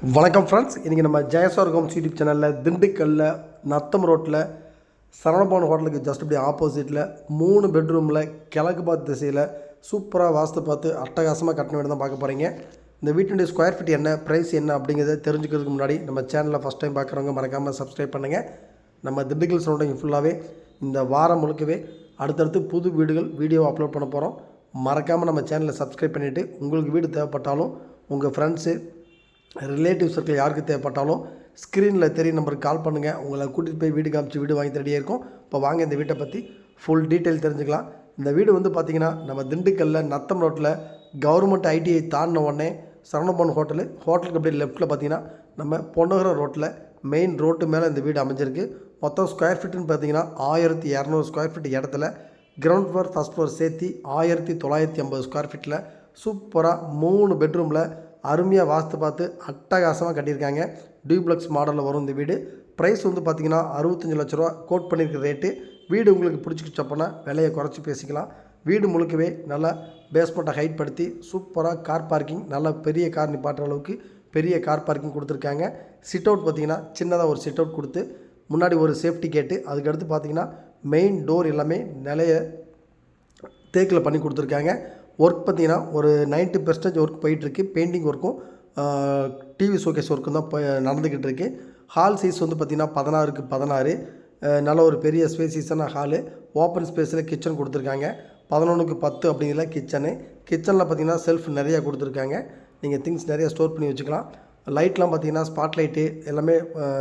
வணக்கம் ஃப்ரெண்ட்ஸ் இன்றைக்கி நம்ம ஜெயஸ்வர் ஹோம்ஸ் யூடியூப் சேனலில் திண்டுக்கல்லில் நத்தம் ரோட்டில் சரவணபவன் ஹோட்டலுக்கு ஜஸ்ட் இப்படி ஆப்போசிட்டில் மூணு பெட்ரூமில் கிழக்கு பார்த்து திசையில் சூப்பராக வாஸ்து பார்த்து அட்டகாசமாக கட்டின வீடு தான் பார்க்க போகிறீங்க இந்த வீட்டுடைய ஸ்கொயர் ஃபீட் என்ன ப்ரைஸ் என்ன அப்படிங்கிறத தெரிஞ்சுக்கிறதுக்கு முன்னாடி நம்ம சேனலில் ஃபஸ்ட் டைம் பார்க்குறவங்க மறக்காமல் சப்ஸ்கிரைப் பண்ணுங்கள் நம்ம திண்டுக்கல் சரௌண்டிங் ஃபுல்லாகவே இந்த வாரம் முழுக்கவே அடுத்தடுத்து புது வீடுகள் வீடியோ அப்லோட் பண்ண போகிறோம் மறக்காமல் நம்ம சேனலை சப்ஸ்கிரைப் பண்ணிவிட்டு உங்களுக்கு வீடு தேவைப்பட்டாலும் உங்கள் ஃப்ரெண்ட்ஸு ரிலேட்டிவ் சர்க்கிள் யாருக்கு தேவைப்பட்டாலும் ஸ்க்ரீனில் தெரிய நம்பருக்கு கால் பண்ணுங்கள் உங்களை கூட்டிகிட்டு போய் வீடு காமிச்சு வீடு வாங்கி தேடியே இருக்கும். இப்போ வாங்க இந்த வீட்டை பற்றி ஃபுல் டீட்டெயில் தெரிஞ்சுக்கலாம். இந்த வீடு வந்து பார்த்திங்கன்னா நம்ம திண்டுக்கல்ல நத்தம் ரோட்டில் கவர்மெண்ட் ஐடிஐ தாண்டின உடனே சரவணபவன் ஹோட்டலு. ஹோட்டலுக்கு அப்படியே லெஃப்ட்டில் பார்த்தீங்கன்னா நம்ம பொன்னகரம் ரோட்டில் மெயின் ரோட்டு மேலே இந்த வீடு அமைஞ்சிருக்கு. மொத்தம் ஸ்கொயர் ஃபீட்டுன்னு பார்த்தீங்கன்னா ஆயிரத்தி இரநூறு ஸ்கொயர் ஃபீட் இடத்துல கிரவுண்ட் ஃப்ளோர் ஃபஸ்ட் ஃப்ளோர் சேர்த்து ஆயிரத்தி தொள்ளாயிரத்தி ஐம்பது ஸ்கொயர் ஃபீட்டில் சூப்பராக மூணு பெட்ரூமில் அருமையாக வாஸ்து பார்த்து அட்டகாசமாக கட்டியிருக்காங்க. டியூப்ளக்ஸ் மாடலில் வரும் இந்த வீடு. ப்ரைஸ் வந்து பார்த்திங்கன்னா அறுபத்தஞ்சு லட்ச ரூபா. கோட் பண்ணியிருக்க ரேட்டு வீடு உங்களுக்கு பிடிச்சிக்கிச்சப்போனா விலையை குறைச்சி பேசிக்கலாம். வீடு முழுக்கவே நல்லா பேஸ்மெண்ட்டை ஹைட் படுத்தி சூப்பராக கார் பார்க்கிங் நல்லா பெரிய கார் நிப்பாட்டுற அளவுக்கு பெரிய கார் பார்க்கிங் கொடுத்துருக்காங்க. சிட் அவுட் பார்த்தீங்கன்னா சின்னதாக ஒரு சிட் அவுட் கொடுத்து முன்னாடி ஒரு சேஃப்டி கேட்டு அதுக்கடுத்து பார்த்தீங்கன்னா மெயின் டோர் எல்லாமே நிலைய தேக்கில் பண்ணி கொடுத்துருக்காங்க. ஒர்க் பார்த்தீங்கன்னா ஒரு 90% பெர்சன்டேஜ் ஒர்க் போயிட்டுருக்கு. பெயிண்டிங் ஒர்க்கும் டிவி ஷோகேஸ் ஒர்க்கும் தான் நடந்துக்கிட்டு இருக்கு ஹால் சைஸ் வந்து பார்த்திங்கன்னா பதினாறுக்கு பதினாறு. நல்ல ஒரு பெரிய ஸ்பேசியஸான ஹாலு ஓப்பன் ஸ்பேஸில் கிச்சன் கொடுத்துருக்காங்க. பதினொன்றுக்கு பத்து அப்படிங்கிற கிச்சனு கிச்சனில் பார்த்தீங்கன்னா செல்ஃப் நிறையா கொடுத்துருக்காங்க. நீங்கள் திங்ஸ் நிறையா ஸ்டோர் பண்ணி வச்சுக்கலாம். லைட்லாம் பார்த்தீங்கன்னா ஸ்பாட் லைட்டு எல்லாமே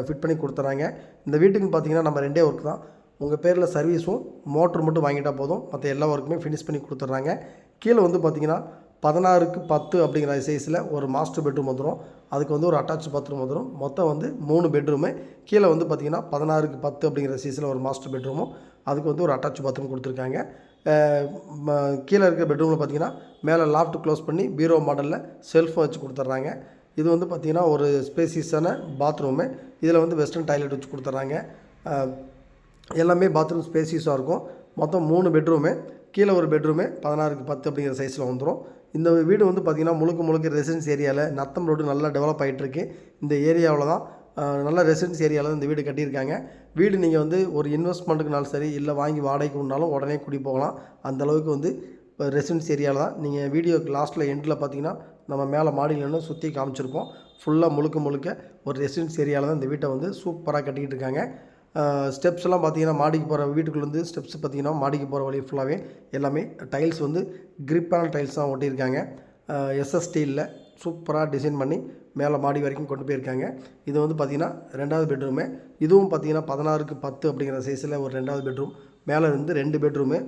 ஃபிட் பண்ணி கொடுத்துறாங்க. இந்த வீட்டுக்கு பார்த்தீங்கன்னா நம்ம ரெண்டே ஒர்க் தான். உங்கள் பேரில் சர்வீஸும் மோட்ரு மட்டும் வாங்கிட்டால் போதும். மற்ற எல்லா ஒர்க்குமே ஃபினிஷ் பண்ணி கொடுத்துட்றாங்க. கீழே வந்து பார்த்தீங்கன்னா பதினாறுக்கு பத்து அப்படிங்கிற சைஸில் ஒரு மாஸ்டர் பெட்ரூம் வந்துடும் அதுக்கு வந்து ஒரு அட்டாச் பாத்ரூம் வந்துடும் மொத்தம் வந்து மூணு பெட்ரூமு கீழே வந்து பார்த்தீங்கன்னா பதினாறுக்கு பத்து அப்படிங்கிற சைஸில் ஒரு மாஸ்டர் பெட்ரூமும் அதுக்கு வந்து ஒரு அட்டாச் பாத்ரூம் கொடுத்துருக்காங்க. கீழே இருக்கிற பெட்ரூமில் பார்த்தீங்கன்னா மேலே லாஃப்ட் க்ளோஸ் பண்ணி பீரோ மாடலில் செல்ஃபும் வச்சு கொடுத்துட்றாங்க. இது வந்து பார்த்திங்கன்னா ஒரு ஸ்பேசியஸான பாத்ரூமு இதில் வந்து வெஸ்டர்ன் டாய்லெட் வச்சு கொடுத்துட்றாங்க. எல்லாமே பாத்ரூம் ஸ்பேசியஸாக இருக்கும். மொத்தம் மூணு பெட்ரூமு கீழே ஒரு பெட்ரூமு பதினாறுக்கு பத்து அப்படிங்கிற சைஸில் வந்துடும் இந்த வீடு வந்து பார்த்திங்கன்னா முழுக்க முழுக்க ரெசிடென்ஸ் ஏரியாவில் நத்தம் ரோடு நல்லா டெவலப் ஆகிட்டுருக்கு இந்த ஏரியாவில் தான் நல்ல ரெசிடென்ஸ் ஏரியாவில் தான் இந்த வீடு கட்டியிருக்காங்க. வீடு நீங்கள் வந்து ஒரு இன்வெஸ்ட்மெண்ட்டுக்குனாலும் சரி இல்லை வாங்கி வாடகைக்கு உண்டாலும் உடனே குடி போகலாம். அந்தளவுக்கு வந்து வந்து ரெசிடென்ஸ் ஏரியாவில் தான். நீங்கள் வீடியோ லாஸ்ட்டில் எண்டில் பார்த்தீங்கன்னா நம்ம மேலே மாடியிலன்னு சுற்றி காமிச்சிருப்போம். ஃபுல்லாக முழுக்க முழுக்க ஒரு ரெசிடென்ஸ் ஏரியாவில் தான் இந்த வீட்டை வந்து சூப்பராக கட்டிக்கிட்டு இருக்காங்க. ஸ்டெப்ஸ் எல்லாம் பார்த்தீங்கன்னா மாடிக்கு போகிற வீட்டுக்குள்ளேருந்து ஸ்டெப்ஸ் பார்த்தீங்கன்னா மாடிக்கு போகிற வழி ஃபுல்லாகவே எல்லாமே டைல்ஸ் வந்து கிரிப்பான டைல்ஸ் தான் ஒட்டியிருக்காங்க. எஸ்எஸ் ஸ்டீலில் சூப்பராக டிசைன் பண்ணி மேலே மாடி வரைக்கும் கொண்டு போயிருக்காங்க. இது வந்து பார்த்திங்கன்னா ரெண்டாவது பெட்ரூமு இதுவும் பார்த்தீங்கன்னா பதினாறுக்கு பத்து அப்படிங்கிற சைஸில் ஒரு ரெண்டாவது பெட்ரூம் மேலே இருந்து ரெண்டு பெட்ரூமு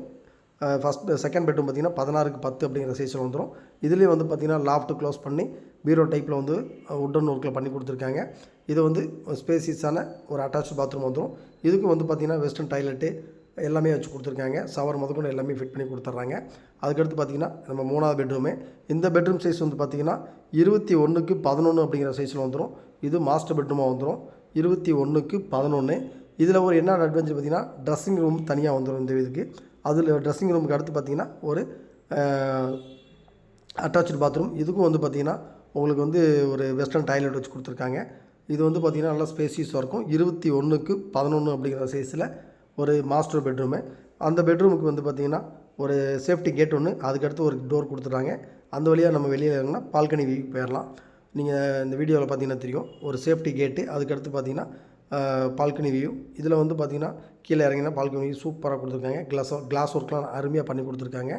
ஃபஸ்ட் செகண்ட் பெட்ரூம் பார்த்தீங்கன்னா பதினாறுக்கு பத்து அப்படிங்கிற சைஸில் வந்துடும் இதுலேயும் வந்து பார்த்திங்கன்னா லாஃப்ட் க்ளோஸ் பண்ணி பீரோ டைப்பில் வந்து உட்டன் ஒர்க்கில் பண்ணி கொடுத்துருக்காங்க. இது வந்து ஸ்பேசிஸான ஒரு அட்டாச் பாத்ரூம் வந்துடும் இதுக்கும் வந்து பார்த்திங்கன்னா வெஸ்டர்ன் டாய்லெட்டு எல்லாமே வச்சு கொடுத்துருக்காங்க. சவர் முதற்கொண்டு எல்லாமே ஃபிட் பண்ணி கொடுத்துட்றாங்க. அதுக்கடுத்து பார்த்திங்கன்னா நம்ம மூணாவது பெட்ரூமு இந்த பெட்ரூம் சைஸ் வந்து பார்த்திங்கன்னா இருபத்தி ஒன்றுக்கு பதினொன்று அப்படிங்கிற சைஸில் வந்துடும் இது மாஸ்டர் பெட்ரூமாக வந்துடும் இருபத்தி ஒன்றுக்கு பதினொன்று இதில் ஒரு என்ன அட்வான்டேஜ் பார்த்திங்கன்னா ட்ரெஸ்ஸிங் ரூம் தனியாக வந்துடும் இந்த இதுக்கு. அதில் ட்ரெஸ்ஸிங் ரூமுக்கு அடுத்து பார்த்திங்கன்னா ஒரு அட்டாச்சு பாத்ரூம் இதுக்கும் வந்து பார்த்திங்கன்னா உங்களுக்கு வந்து ஒரு வெஸ்டர்ன் டாய்லெட் வச்சு கொடுத்துருக்காங்க. இது வந்து பார்த்திங்கன்னா நல்லா ஸ்பேசியஸாக இருக்கும். இருபத்தி ஒன்றுக்கு பதினொன்று அப்படிங்கிற சைஸில் ஒரு மாஸ்டர் பெட்ரூமு அந்த பெட்ரூமுக்கு வந்து பார்த்திங்கன்னா ஒரு சேஃப்டி கேட் ஒன்று அதுக்கடுத்து ஒரு டோர் கொடுத்துட்றாங்க அந்த வழியாக நம்ம வெளியில் இறங்கினா பால்கனி வியூ போயிடலாம் நீங்கள் இந்த வீடியோவில் பார்த்தீங்கன்னா தெரியும். ஒரு சேஃப்டி கேட்டு அதுக்கடுத்து பார்த்தீங்கன்னா பால்கனி வியூ இதில் வந்து பார்த்திங்கன்னா கீழே இறங்கினா பால்கனி சூப்பராக கொடுத்துருக்காங்க. கிளாஸ் கிளாஸ் ஒர்க்லாம் அருமையாக பண்ணி கொடுத்துருக்காங்க.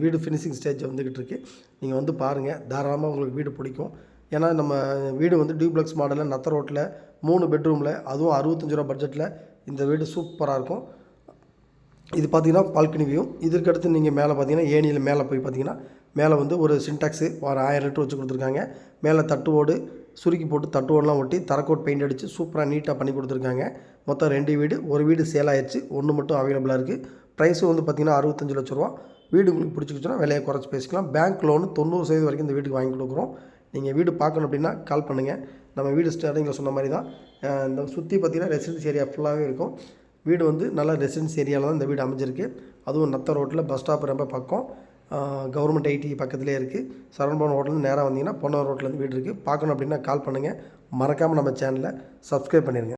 வீடு ஃபினிஷிங் ஸ்டேஜ் வந்துக்கிட்டு இருக்கு. நீங்கள் வந்து பாருங்கள் தாராளமாக உங்களுக்கு வீடு பிடிக்கும். ஏன்னா நம்ம வீடு வந்து டியூப்ளெக்ஸ் மாடலில் நத்த ரோட்டில் மூணு பெட்ரூமில் அதுவும் அறுபத்தஞ்சு ரூபா பட்ஜெட்டில் இந்த வீடு சூப்பராக இருக்கும். இது பார்த்தீங்கன்னா பால்கனி வியூ இதற்கடுத்து நீங்கள் மேலே பார்த்தீங்கன்னா ஏனியில் மேலே போய் பார்த்தீங்கன்னா மேலே வந்து ஒரு சின்டாக்ஸு ஒரு ஆயிரம் லிட்டர் வச்சு கொடுத்துருக்காங்க. மேலே தட்டு ஓடு சுருக்கி போட்டு தட்டு ஒட்டி தரக்கோட் பெயிண்ட் அடித்து சூப்பராக நீட்டாக பண்ணி கொடுத்துருக்காங்க. மொத்தம் ரெண்டு வீடு ஒரு வீடு சேல் ஆயிடுச்சு ஒன்று மட்டும் அவைலபிளாக இருக்குது ப்ரைஸும் வந்து பார்த்திங்கன்னா அறுபத்தஞ்சு லட்ச ரூபா. வீடு உங்களுக்கு பிடிச்சிக்கிச்சுன்னா விலையை குறைச்சி பேசிக்கலாம். பேங்க் லோனு தொண்ணூறு சதவீதம் வரைக்கும் இந்த வீட்டுக்கு வாங்கி கொடுக்குறோம். நீங்கள் வீடு பார்க்கணும் அப்படின்னா கால் பண்ணுங்கள் நம்ம வீடு ஸ்டார்டிங்கில் சொன்ன மாதிரி தான் இந்த சுற்றி பார்த்திங்கன்னா ரெசிடென்ஸ் ஏரியா ஃபுல்லாகவே இருக்கும். வீடு வந்து நல்ல ரெசிடென்ஸ் ஏரியாவில் தான் இந்த வீடு அமைஞ்சிருக்கு. அதுவும் நத்த ரோட்டில் பஸ் ஸ்டாப் ரொம்ப பக்கம். கவர்மெண்ட் ஐடி பக்கத்துலேயே இருக்குது சரவணபவன் ஹோட்டல் நேராக வந்தீங்கன்னா பொன்னவர் ரோட்லேருந்து வீடு இருக்குது பார்க்கணும் அப்படின்னா கால் பண்ணுங்கள் மறக்காமல் நம்ம சேனலை சப்ஸ்கிரைப் பண்ணிடுங்க